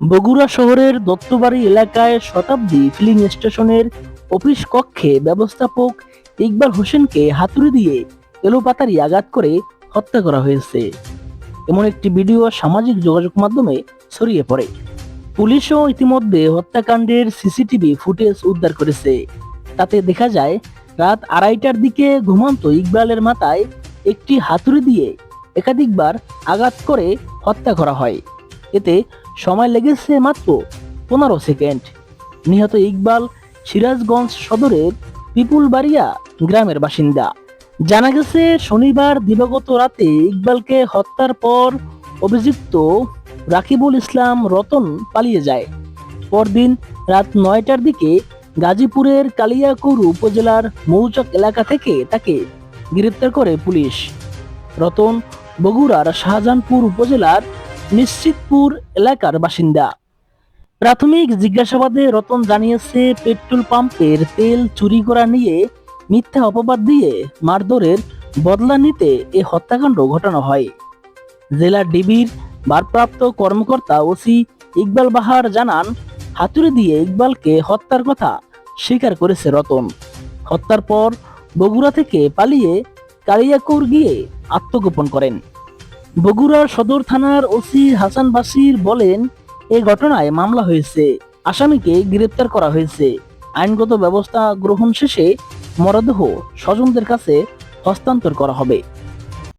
বগুড়া শহরের দত্তবাড়ি এলাকায় শতাব্দী ফিলিং স্টেশনের অফিস কক্ষে ব্যবস্থাপক ইকবাল হোসেনকে হাতুড়ি দিয়ে এলোপাতারি আঘাত করে হত্যা করা হয়েছে। এমন একটি ভিডিও সামাজিক যোগাযোগ মাধ্যমে ছড়িয়ে পড়ে। পুলিশও ইতিমধ্যে হত্যাকাণ্ডের সিসিটিভি ফুটেজ উদ্ধার করেছে। তাতে দেখা যায়, রাত আড়াইটার দিকে ঘুমন্ত ইকবালের মাথায় একটি হাতুড়ি দিয়ে একাধিকবার আঘাত করে হত্যা করা হয়। এতে সময় লেগেছে মাত্র পনেরো সেকেন্ড। নিহত ইকবাল সিরাজগঞ্জ সদরের পিপুলবাড়িয়া গ্রামের বাসিন্দা। জানা গেছে, শনিবার দিবাগত রাতে ইকবালকে হত্যার পর অভিযুক্ত রাকিবুল ইসলাম রতন পালিয়ে যায়। পরদিন রাত নয়টার দিকে গাজীপুরের কালিয়াকুর উপজেলার মৌচক এলাকা থেকে তাকে গ্রেপ্তার করে পুলিশ। রতন বগুড়ার শাহজাহানপুর উপজেলার নিশ্চিতপুর এলাকার বাসিন্দা। প্রাথমিক জিজ্ঞাসাবাদে রতন জানিয়েছে, পেট্রোল পাম্পের তেল চুরি করা নিয়ে মিথ্যা অপবাদ দিয়ে মারধরের বদলা নিতে এ হত্যাকাণ্ড ঘটানো হয়। জেলা ডিবির ভারপ্রাপ্ত কর্মকর্তা ওসি ইকবাল বাহার জানান, হাতুড়ি দিয়ে ইকবালকে হত্যার কথা স্বীকার করেছে রতন। হত্যার পর বগুড়া থেকে পালিয়ে কালিয়াকুর গিয়ে আত্মগোপন করেন। বগুড়ার সদর থানার ওসি হাসান বাসির বলেন, এ ঘটনায় মামলা হয়েছে। আসামিকে গ্রেপ্তার করা হয়েছে। আইনগত ব্যবস্থা গ্রহণ শেষে মরদেহ স্বজনদের কাছে হস্তান্তর করা হবে।